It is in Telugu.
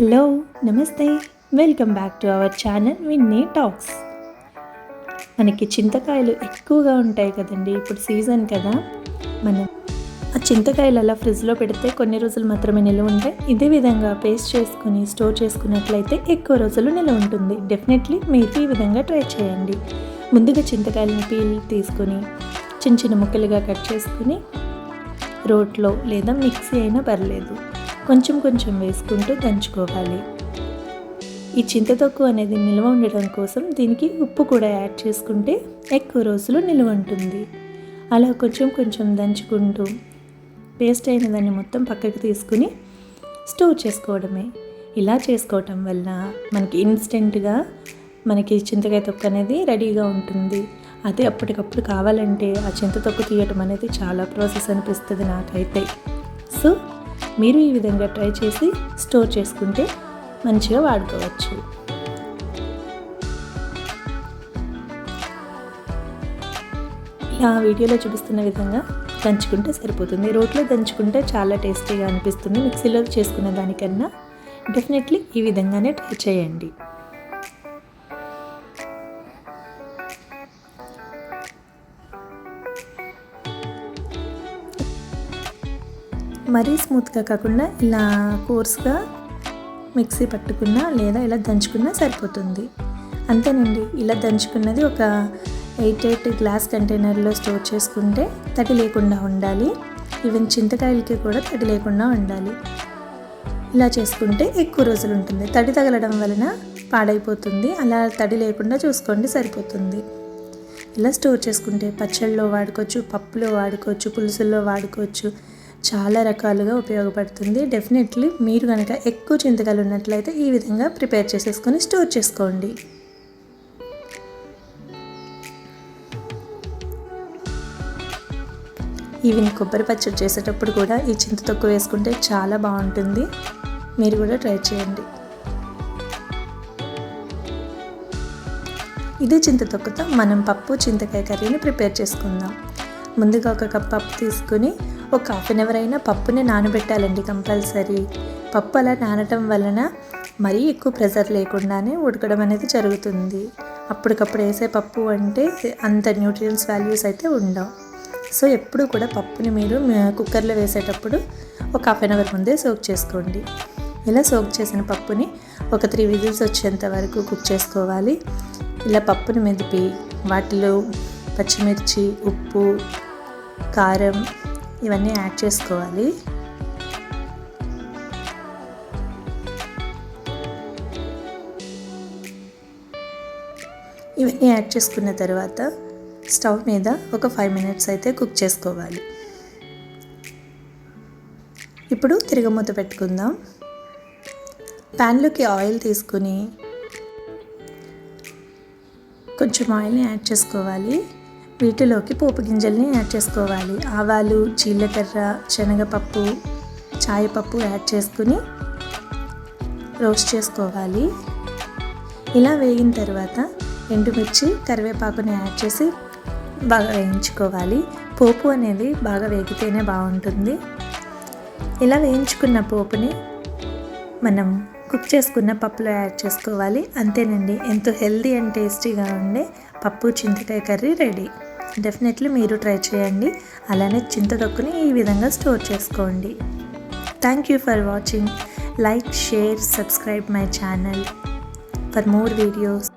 హలో నమస్తే. Welcome back to our channel Vinny talks మనకి చింతకాయలు ఎక్కువగా ఉంటాయి కదండి ఇప్పుడు సీజన్ కదా. మనం ఆ చింతకాయలు అలా ఫ్రిడ్జ్లో పెడితే కొన్ని రోజులు మాత్రమే నిల్వ ఉంటాయి ఇదే విధంగా పేస్ట్ చేసుకుని స్టోర్ చేసుకున్నట్లయితే ఎక్కువ రోజులు నిల్వ ఉంటుంది. డెఫినెట్లీ మీరు ఈ విధంగా ట్రై చేయండి. ముందుగా చింతకాయలను పీల్ తీసుకొని చిన్న చిన్న ముక్కలుగా కట్ చేసుకుని రోట్లో లేదా మిక్సీ అయినా పర్లేదు. కొంచెం కొంచెం వేసుకుంటూ దంచుకోవాలి. ఈ చింతతొక్కు అనేది నిల్వ ఉండడం కోసం దీనికి ఉప్పు కూడా యాడ్ చేసుకుంటే ఎక్కువ రోజులు నిల్వ ఉంటుంది. అలా కొంచెం కొంచెం దంచుకుంటూ పేస్ట్ అయిన దాన్ని మొత్తం పక్కకు తీసుకుని స్టోర్ చేసుకోవడమే. ఇలా చేసుకోవటం వల్ల మనకి ఇన్స్టెంట్గా మనకి చింతకాయ తొక్కు అనేది రెడీగా ఉంటుంది. అదే అప్పటికప్పుడు కావాలంటే ఆ చింత తొక్కు తీయటం అనేది చాలా ప్రాసెస్ అనిపిస్తుంది నాకైతే. సో మీరు ఈ విధంగా ట్రై చేసి స్టోర్ చేసుకుంటే మంచిగా వాడుకోవచ్చు. ఆ వీడియోలో చూపిస్తున్న విధంగా దంచుకుంటే సరిపోతుంది. రోట్లో దంచుకుంటే చాలా టేస్టీగా అనిపిస్తుంది. మిక్సీలో చేసుకునే దానికన్నా డెఫినెట్లీ ఈ విధంగానే ట్రై చేయండి. మరీ స్మూత్గా కాకుండా ఇలా కోర్స్గా మిక్సీ పట్టుకున్నా లేదా ఇలా దంచుకున్నా సరిపోతుంది. అంతేనండి ఇలా దంచుకున్నది ఒక ఎయిట్ ఎయిట్ గ్లాస్ కంటైనర్లో స్టోర్ చేసుకుంటే తడి లేకుండా ఉండాలి. ఈవెన్ చింతకాయలకి కూడా తడి లేకుండా ఉండాలి. ఇలా చేసుకుంటే ఎక్కువ రోజులు ఉంటుంది. తడి తగలడం వలన పాడైపోతుంది. అలా తడి లేకుండా చూసుకోండి సరిపోతుంది. ఇలా స్టోర్ చేసుకుంటే పచ్చళ్ళలో వాడుకోవచ్చు పప్పులో వాడుకోవచ్చు పులుసుల్లో వాడుకోవచ్చు చాలా రకాలుగా ఉపయోగపడుతుంది. డెఫినెట్లీ మీరు కనుక ఎక్కువ చింతకాయలు ఉన్నట్లయితే ఈ విధంగా ప్రిపేర్ చేసేసుకొని స్టోర్ చేసుకోండి. ఈవిని కొబ్బరి పచ్చడి చేసేటప్పుడు కూడా ఈ చింత తొక్కు వేసుకుంటే చాలా బాగుంటుంది. మీరు కూడా ట్రై చేయండి. ఇదే చింత తొక్కుతో మనం పప్పు చింతకాయ కర్రీని ప్రిపేర్ చేసుకుందాం. ముందుగా ఒక కప్ పప్పు తీసుకుని ఒక హాఫ్ అన్ అవర్ అయినా పప్పుని నానబెట్టాలండి కంపల్సరీ. పప్పు అలా నానటం వలన మరీ ఎక్కువ ప్రెజర్ లేకుండానే ఉడకడం అనేది జరుగుతుంది. అప్పటికప్పుడు వేసే పప్పు అంటే అంత న్యూట్రియన్స్ వాల్యూస్ అయితే ఉండవు. సో ఎప్పుడు కూడా పప్పుని మీరు కుక్కర్లో వేసేటప్పుడు ఒక హాఫ్ అన్ అవర్ ముందే సోక్ చేసుకోండి. ఇలా సోక్ చేసిన పప్పుని ఒక త్రీ విజిల్స్ వచ్చేంత వరకు కుక్ చేసుకోవాలి. ఇలా పప్పుని మెదిపి వాటిలో పచ్చిమిర్చి ఉప్పు కారం ఇవన్నీ యాడ్ చేసుకోవాలి. ఇవన్నీ యాడ్ చేసుకున్న తర్వాత స్టవ్ మీద ఒక ఫైవ్ మినిట్స్ అయితే కుక్ చేసుకోవాలి. ఇప్పుడు తిరగమూత పెట్టుకుందాం. ప్యాన్లోకి ఆయిల్ తీసుకుని కొంచెం ఆయిల్ని యాడ్ చేసుకోవాలి. వీటిలోకి పోపు గింజల్ని యాడ్ చేసుకోవాలి. ఆవాలు జీలకర్ర శనగపప్పు చాయపప్పు యాడ్ చేసుకుని రోస్ట్ చేసుకోవాలి. ఇలా వేగిన తర్వాత ఎండుమిర్చి కరివేపాకుని యాడ్ చేసి బాగా వేయించుకోవాలి. పోపు అనేది బాగా వేగితేనే బాగుంటుంది. ఇలా వేయించుకున్న పోపుని మనం కుక్ చేసుకున్న పప్పులో యాడ్ చేసుకోవాలి. అంతేనండి. ఎంతో హెల్దీ అండ్ టేస్టీగా ఉండే పప్పు చింతకాయ కర్రీ రెడీ. డెఫినెట్లీ మీరు ట్రై చేయండి. అలానే చింతతొక్కుని ఈ విధంగా స్టోర్ చేసుకోండి. Thank you for watching like share subscribe my channel for more videos